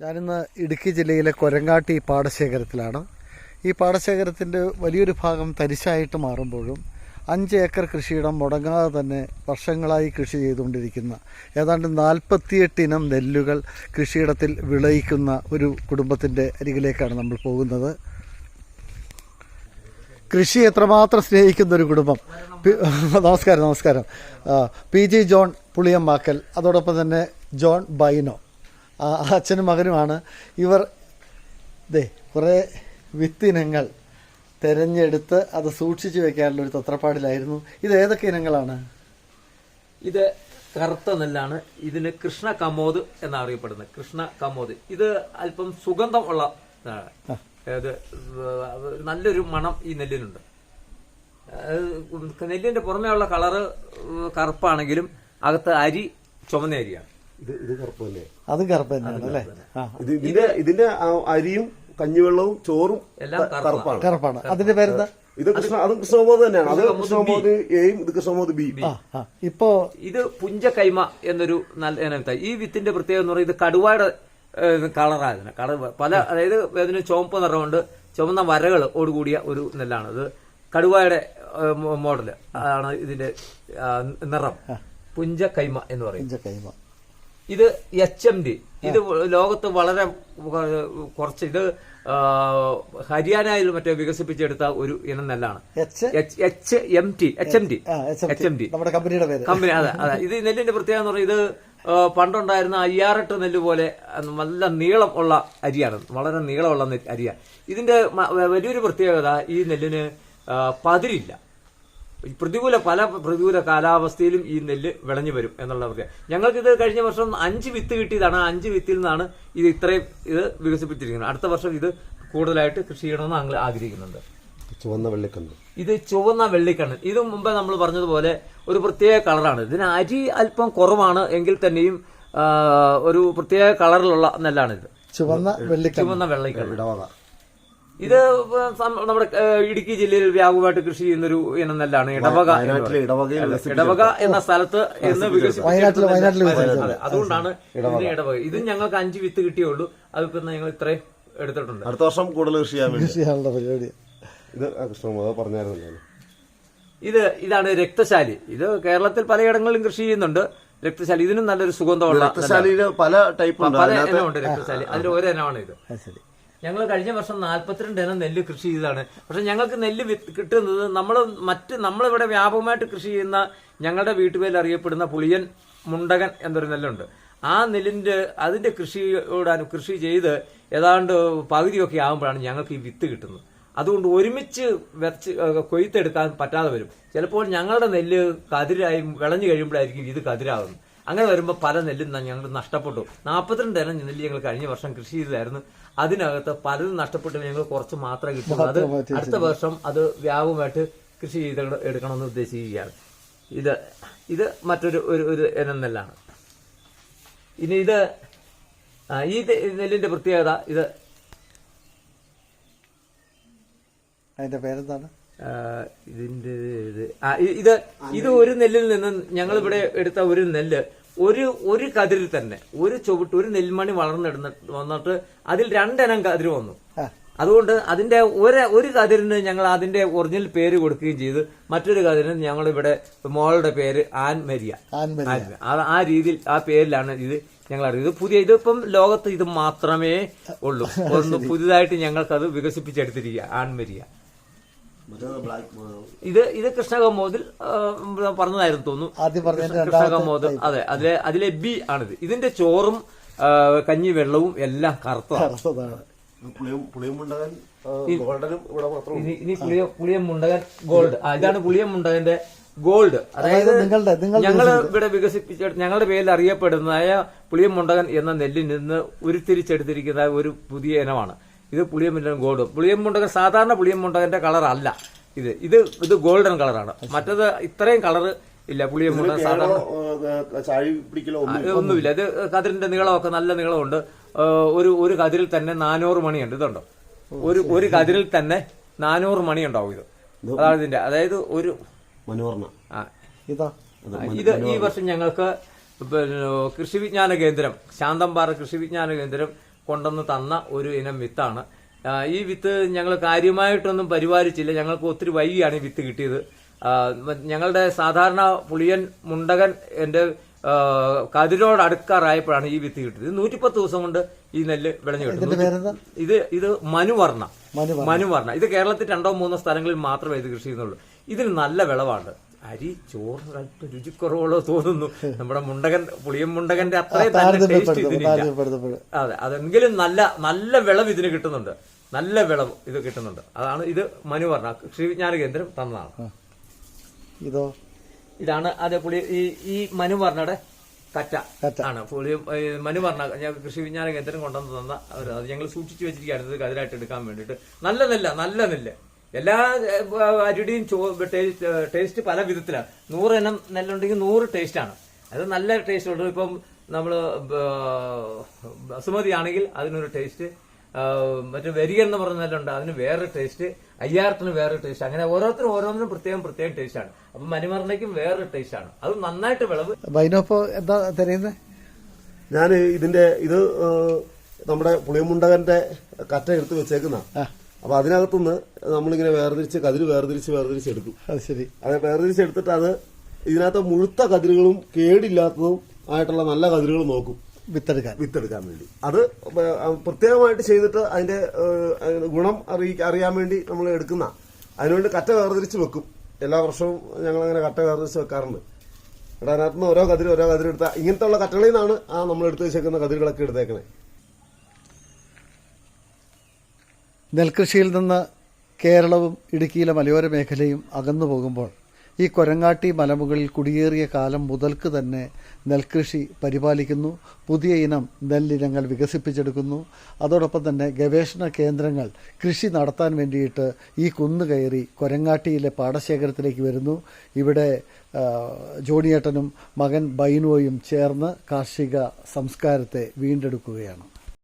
ഞാനിന്ന് ഇടുക്കി ജില്ലയിലെ കൊരങ്ങാട്ടി പാടശേഖരത്തിലാണ്. ഈ പാടശേഖരത്തിന്റെ വലിയൊരു ഭാഗം തരിശായിട്ട് മാറുമ്പോഴും അഞ്ച് ഏക്കർ കൃഷിയിടം മുടങ്ങാതെ തന്നെ വർഷങ്ങളായി കൃഷി ചെയ്തുകൊണ്ടിരിക്കുന്ന ഏതാണ്ട് നാൽപ്പത്തിയെട്ട് ഇനം നെല്ലുകൾ കൃഷിയിടത്തിൽ വിളയിക്കുന്ന ഒരു കുടുംബത്തിന്റെ അരികിലേക്കാണ് നമ്മൾ പോകുന്നത്. കൃഷി എത്രമാത്രം സ്നേഹിക്കുന്ന ഒരു കുടുംബം. നമസ്കാരം നമസ്കാരം. പി ജി ജോൺ പുളിയമ്മാക്കൽ അതോടൊപ്പം തന്നെ ജോൺ ബൈനോ. അച്ഛനും മകനുമാണ്. ഇവർ ദേ കുറേ വിത്തിനങ്ങൾ തിരഞ്ഞെടുത്ത് അത് സൂക്ഷിച്ചു വെക്കാനുള്ള ഒരു തത്രപ്പാടിലായിരുന്നു. ഇത് ഏതൊക്കെ ഇനങ്ങളാണ്? ഇത് കറുത്ത നെല്ലാണ്. ഇതിന് കൃഷ്ണ കമോദ് എന്നറിയപ്പെടുന്നത് കൃഷ്ണ കമോദ്. ഇത് അല്പം സുഗന്ധം ഉള്ള. നല്ലൊരു മണം ഈ നെല്ലിനുണ്ട്. നെല്ലിന്റെ പുറമേ ഉള്ള കളറ് കറുപ്പാണെങ്കിലും അകത്ത് അരി ചുമന്ന അരിയാണ്. ഇത് ഇത് കറുപ്പ് തന്നെ തന്നെയാണ് അല്ലേ? ഇതിന്റെ ഇതിന്റെ അരിയും കഞ്ഞിവെള്ളവും ചോറും എല്ലാം കറുപ്പാണ്. കറുപ്പാണ്. അതിന്റെ പേരെന്താ? ഇത് കൃഷ്ണ അതും കൃഷ്ണബോധ തന്നെയാണ്. അത് കൃഷ്ണമോദ് എയും ഇത് കൃഷ്ണബോധ ബി. ഇപ്പോ ഇത് പുഞ്ച കൈമ എന്നൊരു നല്ല ഈ വിത്തിന്റെ പ്രത്യേകത എന്ന് പറയുന്നത് ഇത് കടുവയുടെ കളറാണ് കടുവ പല അതായത് അതിന് ചുവപ്പ് നിറമുണ്ട് ചുവന്ന വരകൾ ഓടുകൂടിയ ഒരു നെല്ലാണ് ഇത്. കടുവയുടെ മോഡൽ ആണ് ഇതിന്റെ നിറം. പുഞ്ച കൈമ എന്ന് പറയും. ഇത് എച്ച് എം ഡി ഇത് ലോകത്ത് വളരെ കുറച്ച് ഇത് ഹരിയാനയിൽ മറ്റേ വികസിപ്പിച്ചെടുത്ത ഒരു ഇനം നെല്ലാണ്. H M T H M D H M D നമ്മുടെ കമ്പനിയുടെ പേര്. കമ്പനി അതെ അതെ. ഇത് നെല്ലിന്റെ പ്രത്യേകത എന്ന് പറഞ്ഞാൽ ഇത് പണ്ടുണ്ടായിരുന്ന അയ്യാറെട്ട് നെല്ല് പോലെ നല്ല നീളം ഉള്ള അരിയാണ്. വളരെ നീളമുള്ള അരിയാണ്. ഇതിന്റെ വലിയൊരു പ്രത്യേകത ഈ നെല്ലിന് പതിരില്ല. പ്രതികൂല പല പ്രതികൂല കാലാവസ്ഥയിലും ഈ നെല്ല് വിളഞ്ഞു വരും എന്നുള്ള പറയാം ഞങ്ങൾക്ക് ഇത് കഴിഞ്ഞ വർഷം അഞ്ച് വിത്ത് കിട്ടിയതാണ്. ആ അഞ്ച് വിത്തിൽ നിന്നാണ് ഇത് ഇത്രയും ഇത് വികസിപ്പിച്ചിരിക്കുന്നത്. അടുത്ത വർഷം ഇത് കൂടുതലായിട്ട് കൃഷി ചെയ്യണമെന്ന് ഞങ്ങൾ ആഗ്രഹിക്കുന്നുണ്ട്. ചുവന്ന വെള്ളിക്കണ്ണ് ഇത് ചുവന്ന വെള്ളിക്കണ്ണൻ ഇത് മുമ്പേ നമ്മൾ പറഞ്ഞതുപോലെ ഒരു പ്രത്യേക കളറാണ്. ഇതിന് അരി അല്പം കുറവാണ് എങ്കിൽ തന്നെയും ഒരു പ്രത്യേക കളറിലുള്ള ഇത്. ചുവന്ന വെള്ളിക്കണ്ണ് ചുവന്ന വെള്ളിക്കണ്ണൻ ഇത് നമ്മുടെ ഇടുക്കി ജില്ലയിൽ വ്യാപകമായിട്ട് കൃഷി ചെയ്യുന്ന ഒരു ഇനം നെല്ലാണ് ഇടവക ഇടവക എന്ന സ്ഥലത്ത് എന്ന് അതുകൊണ്ടാണ് ഇതിന് ഇടവക. ഇത് ഞങ്ങൾക്ക് അഞ്ച് വിത്ത് കിട്ടിയുള്ളൂ അതിപ്പോ ഞങ്ങൾ ഇത്രയും എടുത്തിട്ടുണ്ട്. അടുത്ത വർഷം കൂടുതൽ കൃഷി ചെയ്യാനുള്ള പരിപാടി ഇത് പറഞ്ഞായിരുന്നല്ലോ. ഇത് ഇതാണ് രക്തശാലി. ഇത് കേരളത്തിൽ പലയിടങ്ങളിലും കൃഷി ചെയ്യുന്നുണ്ട്. രക്തശാലി. ഇതിനും നല്ലൊരു സുഗന്ധമുള്ള രക്തശാലയിൽ പല ടൈപ്പ് ഉണ്ട് പല ഇനമുണ്ട് രക്തശാലി. അതിൽ ഒരു ഇനമാണ് ഇത്. ശരി. ഞങ്ങൾ കഴിഞ്ഞ വർഷം നാൽപ്പത്തിരണ്ട് ഇനം നെല്ല് കൃഷി ചെയ്തതാണ്. പക്ഷെ ഞങ്ങൾക്ക് നെല്ല് കിട്ടുന്നത് നമ്മൾ മറ്റ് നമ്മളിവിടെ വ്യാപകമായിട്ട് കൃഷി ചെയ്യുന്ന ഞങ്ങളുടെ വീട്ടുപേരിൽ അറിയപ്പെടുന്ന പുളിയൻ മുണ്ടകൻ എന്നൊരു നെല്ലുണ്ട്. ആ നെല്ലിന്റെ അതിന്റെ കൃഷിയോട് കൃഷി ചെയ്ത് ഏതാണ്ട് പകുതിയൊക്കെ ആകുമ്പോഴാണ് ഞങ്ങൾക്ക് ഈ വിത്ത് കിട്ടുന്നത്. അതുകൊണ്ട് ഒരുമിച്ച് വെച്ച് കൊയ്ത്തെടുക്കാൻ പറ്റാതെ വരും. ചിലപ്പോൾ ഞങ്ങളുടെ നെല്ല് കതിരായി വിളഞ്ഞു കഴിയുമ്പോഴായിരിക്കും ഇത് കതിരാകുന്നത് അങ്ങനെ വരുമ്പോൾ പല നെല്ലും ഞങ്ങൾ നഷ്ടപ്പെട്ടു. നാൽപ്പത്തിരണ്ട് ഇനം നെല്ല് ഞങ്ങൾ കഴിഞ്ഞ വർഷം കൃഷി ചെയ്തതായിരുന്നു അതിനകത്ത് പലതും നഷ്ടപ്പെട്ടു ഞങ്ങൾ കുറച്ച് മാത്രമേ കിട്ടുള്ളൂ. അത് അടുത്ത വർഷം അത് വ്യാപകമായിട്ട് കൃഷി ചെയ്ത് എടുക്കണമെന്ന് ഉദ്ദേശിക്കുകയാണ്. ഇത് ഇത് മറ്റൊരു ഒരു ഒരു ഇനം നെല്ലാണ്. ഇനി ഇത് ഈ നെല്ലിന്റെ പ്രത്യേകത ഇത് അതിന്റെ പേരെന്താണ്? ഇതിന്റെ ഇത് ഇത് ഇത് ഒരു നെല്ലിൽ നിന്ന് ഞങ്ങൾ ഇവിടെ എടുത്ത ഒരു നെല്ല് ഒരു ഒരു കതിരിൽ തന്നെ. ഒരു ചുവട്ട് ഒരു നെൽമണി വളർന്നിടുന്ന വന്നിട്ട് അതിൽ രണ്ടെണ്ണം കതിര് വന്നു. അതുകൊണ്ട് അതിന്റെ ഒരു ഒരു കതിരിന് ഞങ്ങൾ അതിന്റെ ഒറിജിനൽ പേര് കൊടുക്കുകയും ചെയ്തു. മറ്റൊരു കതിരിന് ഞങ്ങൾ ഇവിടെ മോളുടെ പേര് ആൻ മരിയ. ആ- രീതിയിൽ ആ പേരിലാണ് ഇത് ഞങ്ങൾ അറിയുന്നത്. പുതിയ ഇതിപ്പം ലോകത്ത് ഇത് മാത്രമേ ഉള്ളൂ. ഒന്ന് പുതുതായിട്ട് ഞങ്ങൾക്കത് വികസിപ്പിച്ചെടുത്തിരിക്കുക ആൺമരിയ ഇത് ഇത് കൃഷ്ണകമോദിൽ പറഞ്ഞതായിരുന്നു തോന്നുന്നു. കൃഷ്ണകമോദ് അതെ അതിലെ അതിലെ ബി ആണിത്. ഇതിന്റെ ചോറും കഞ്ഞി വെള്ളവും എല്ലാം കറുത്തതാണ്. പുളിയും പുളിയും മുണ്ടകൻ ഇനി പുളിയ പുളിയം ഗോൾഡ്. ആ, ഇതാണ് പുളിയം മുണ്ടകന്റെ ഗോൾഡ്. അതായത് നിങ്ങളുടെ ഞങ്ങൾ ഇവിടെ വികസിപ്പിച്ച ഞങ്ങളുടെ പേരിൽ അറിയപ്പെടുന്നതായ പുളിയം മുണ്ടകൻ എന്ന നെല്ലിൽ നിന്ന് ഉരുത്തിരിച്ചെടുത്തിരിക്കുന്ന ഒരു പുതിയ ഇനമാണ്. ഇത് പുളിയം മുണ്ടകൻ ഗോൾഡ് പുളിയം മുണ്ടകൻ സാധാരണ പുളിയം മുണ്ടകന്റെ കളർ അല്ല. ഇത് ഇത് ഇത് ഗോൾഡൻ കളറാണ് മറ്റത് ഇത്രയും കളർ ഇല്ല പുളിയം മുണ്ടകൻ സാധാരണ. ഒന്നുമില്ല. ഇത് കതിരിന്റെ നീളമൊക്കെ നല്ല നീളമുണ്ട്. ഒരു ഒരു കതിരിൽ തന്നെ നാനൂറ് മണിയുണ്ട്. ഇതുണ്ടോ? ഒരു ഒരു കതിരിൽ തന്നെ നാനൂറ് മണി ഉണ്ടാവും ഇത് അതാണ് ഇതിന്റെ അതായത് ഒരു മനോർണ ആ, ഇതാ ഇത് ഈ വർഷം ഞങ്ങൾക്ക് പിന്നെ കൃഷി വിജ്ഞാന കേന്ദ്രം ശാന്തംപാറ കൃഷി വിജ്ഞാന കേന്ദ്രം കൊണ്ടുവന്ന് തന്ന ഒരു ഇനം വിത്താണ്. ഈ വിത്ത് ഞങ്ങൾ കാര്യമായിട്ടൊന്നും പരിപാലിച്ചില്ല. ഞങ്ങൾക്ക് ഒത്തിരി വൈകിയാണ് ഈ വിത്ത് കിട്ടിയത്. ഞങ്ങളുടെ സാധാരണ പുളിയൻ മുണ്ടകൻ എന്റെ ആ, കതിരോട് അടുക്കാറായപ്പോഴാണ് ഈ വിത്ത് കിട്ടിയത്. നൂറ്റിപ്പത്ത് ദിവസം കൊണ്ട് ഈ നെല്ല് വിളഞ്ഞു കിട്ടുന്നു. ഇത് ഇത് മനുവർണ. മനുവർണ. ഇത് കേരളത്തിൽ രണ്ടോ മൂന്നോ സ്ഥലങ്ങളിൽ മാത്രമേ ഇത് കൃഷി ചെയ്യുന്നുള്ളൂ. ഇതിന് നല്ല വിളവാണ്. അരി ചോറ് അല്പം രുചിക്കുറവുകളോ തോന്നുന്നു. നമ്മുടെ മുണ്ടകൻ പുളിയൻ മുണ്ടകന്റെ അത്രയും തന്നെ ടേസ്റ്റ് ഇതിനില്ല. അതെ അതെങ്കിലും നല്ല നല്ല വിളവ് ഇതിന് കിട്ടുന്നുണ്ട്. നല്ല വിളവ് ഇത് കിട്ടുന്നുണ്ട്. അതാണ് ഇത് മനു പറഞ്ഞ കൃഷി വിജ്ഞാന കേന്ദ്രം തന്നതാണ്. ഇതോ? ഇതാണ് അതെ പുളി ഈ ഈ മനു പറഞ്ഞടെ കറ്റ. ആണ്. പുളി മനു പറഞ്ഞ കൃഷി വിജ്ഞാന കേന്ദ്രം കൊണ്ടുവന്ന് തന്ന അത് ഞങ്ങൾ സൂക്ഷിച്ചു വെച്ചിരിക്കുകയാണ് ഇത് കതിരായിട്ട് എടുക്കാൻ വേണ്ടിയിട്ട്. നല്ല നെല്ല നല്ല നെല്ല്. എല്ലാ അരിയുടെയും ടേസ്റ്റ് പല വിധത്തിലാണ് നൂറ് ഇനം നെല്ലുണ്ടെങ്കിൽ നൂറ് ടേസ്റ്റ് ആണ് അത് നല്ല ടേസ്റ്റ് ഉണ്ട് ഇപ്പം നമ്മൾ ബസുമതി ആണെങ്കിൽ അതിനൊരു ടേസ്റ്റ് മറ്റു വരിക എന്ന് പറഞ്ഞ നെല്ലുണ്ട് അതിന് വേറെ ടേസ്റ്റ് അയ്യാറത്തിന് വേറെ ടേസ്റ്റ്. അങ്ങനെ ഓരോരുത്തരും ഓരോന്നിനും പ്രത്യേകം പ്രത്യേകം ടേസ്റ്റ് ആണ് അപ്പം മനുമറിനേക്കും വേറെ ടേസ്റ്റ് ആണ് അത് നന്നായിട്ട് വിളവ്. വൈനോപ്പോ എന്താ തരുന്നത് ഞാൻ ഇതിന്റെ ഇത് നമ്മുടെ പുളിയമുണ്ടകന്റെ കറ്റ എടുത്ത് വെച്ചേക്കുന്ന. അപ്പൊ അതിനകത്തുനിന്ന് നമ്മളിങ്ങനെ വേർതിരിച്ച് കതിര് വേർതിരിച്ച് വേർതിരിച്ച് എടുക്കും. അത് ശരി. അത് വേർതിരിച്ച് എടുത്തിട്ട് അത് ഇതിനകത്ത് മുഴുത്ത കതിരുകളും കേടില്ലാത്തതും ആയിട്ടുള്ള നല്ല കതിരുകൾ നോക്കും. വിത്തെടുക്കാൻ. വിത്തെടുക്കാൻ വേണ്ടി. അത് പ്രത്യേകമായിട്ട് ചെയ്തിട്ട് അതിന്റെ ഗുണം അറിയാൻ വേണ്ടി നമ്മൾ എടുക്കുന്ന അതിനുവേണ്ടി കറ്റ വേർതിരിച്ച് വെക്കും. എല്ലാ വർഷവും ഞങ്ങൾ അങ്ങനെ കറ്റ വേർതിരിച്ച് വെക്കാറുണ്ട്. ഇവിടെ അതിനകത്തുനിന്ന് ഓരോ കതിര് ഓരോ കതിര് എടുത്താൽ ഇങ്ങനത്തെ ഉള്ള കറ്റകളിൽ നിന്നാണ് ആ നമ്മൾ എടുത്ത് വെച്ചേക്കുന്ന കതിരുകളൊക്കെ എടുത്തേക്കണേ. നെൽകൃഷിയിൽ നിന്ന് കേരളവും ഇടുക്കിയിലെ മലയോര മേഖലയും അകന്നു പോകുമ്പോൾ ഈ കൊരങ്ങാട്ടി മലമുകളിൽ കുടിയേറിയ കാലം മുതൽക്ക് തന്നെ നെൽകൃഷി പരിപാലിക്കുന്നു. പുതിയ ഇനം നെല്ലിനങ്ങൾ വികസിപ്പിച്ചെടുക്കുന്നു. അതോടൊപ്പം തന്നെ ഗവേഷണ കേന്ദ്രങ്ങൾ കൃഷി നടത്താൻ വേണ്ടിയിട്ട് ഈ കുന്ന് കയറി കൊരങ്ങാട്ടിയിലെ പാടശേഖരത്തിലേക്ക് വരുന്നു. ഇവിടെ ജോണിയേട്ടനും മകൻ ബൈനോയും ചേർന്ന് കാർഷിക സംസ്കാരത്തെ വീണ്ടെടുക്കുകയാണ്.